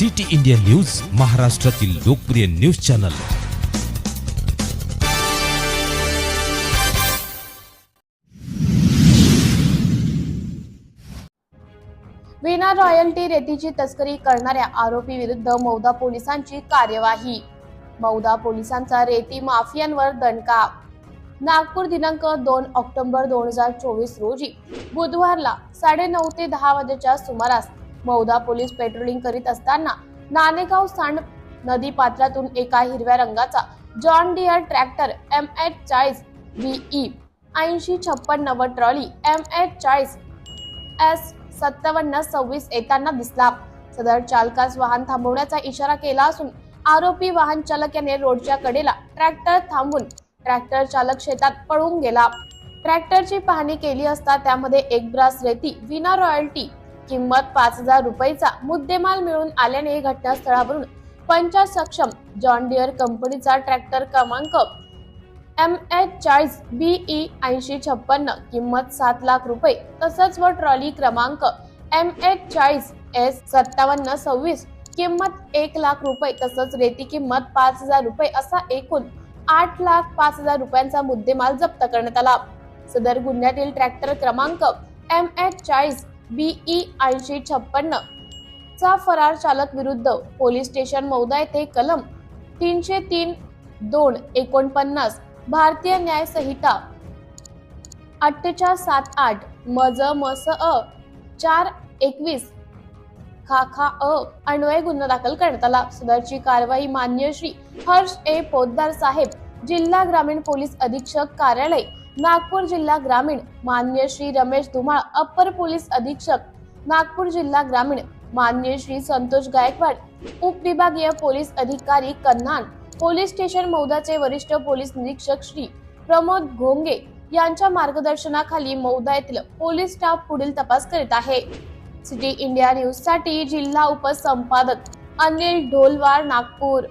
City India news महाराष्ट्रातील लोकप्रिय news channel. विना रॉयल्टी रेतीची तस्करी करणाऱ्या आरोपी विरुद्ध मौदा पोलिसांची कार्यवाही. मौदा पोलिसांचा रेती माफियांवर दणका. नागपूर दिनांक दोन ऑक्टोबर दोन हजार चोवीस रोजी बुधवारला साडेनऊ ते दहा वाजेच्या सुमारास मौदा पोलीस पेट्रोलिंग करीत असताना नाणेगाव सांड नदी पात्रातून एका हिरव्या रंगाचा John Deere tractor M H चाळीस व्हीई ऐंशी छप्पन व ट्रॉली एम एच चाळीस एस सत्तावन्न सव्वीस येताना दिसला. सदर चालकास वाहन थांबवण्याचा इशारा केला असून आरोपी वाहन चालक याने रोडच्या कडेला ट्रॅक्टर थांबून ट्रॅक्टर चालक शेतात पळून गेला. ट्रॅक्टरची पाहणी केली असता त्यामध्ये एक ब्रास रेती विना रॉयल्टी किंमत पाच हजार रुपयेचा मुद्देमाल मिळून आल्याने घटनास्थळावरून पंचायत सक्षम जॉन डिअर कंपनीचा ट्रॅक्टर क्रमांक एम एच चाळीस बीई ऐंशी छप्पन्न किंमत सात लाख रुपये तसंच व ट्रॉली क्रमांक एम एच चाळीस एस सत्तावन्न सव्वीस किंमत एक लाख रुपये तसंच रेती किंमत पाच हजार रुपये असा एकूण आठ लाख पाच हजार रुपयांचा मुद्देमाल जप्त करण्यात आला. सदर गुन्ह्यातील ट्रॅक्टर क्रमांक एम एच चाळीस बीई ऐंशी छप्पन्न चा फरार चालक विरुद्ध पोलीस स्टेशन मौदा येथे कलम तीनशे तीन दोन एकोणपन्नास भारतीय न्याय संहिता अठ्ठेचाळ सात आठ मज मस अ चार एकवीस खा खा अ अन्वय गुन्हा दाखल करण्यात आला. सदरची कारवाई मान्य श्री हर्ष ए पोद्दार साहेब जिल्हा ग्रामीण पोलीस अधीक्षक कार्यालय नागपूर जिल्हा ग्रामीण मान्य श्री रमेश धुमाळ अप्पर पोलीस अधीक्षक नागपूर जिल्हा ग्रामीण मान्य श्री संतोष गायकवाड उपविभागीय पोलीस अधिकारी कन्हान पोलीस स्टेशन मौदाचे वरिष्ठ पोलीस निरीक्षक श्री प्रमोद घोंगे यांच्या मार्गदर्शनाखाली मौदा येथील पोलीस स्टाफ पुढील तपास करीत आहे. सिटी इंडिया न्यूजसाठी जिल्हा उपसंपादक अनिल ढोलवार नागपूर.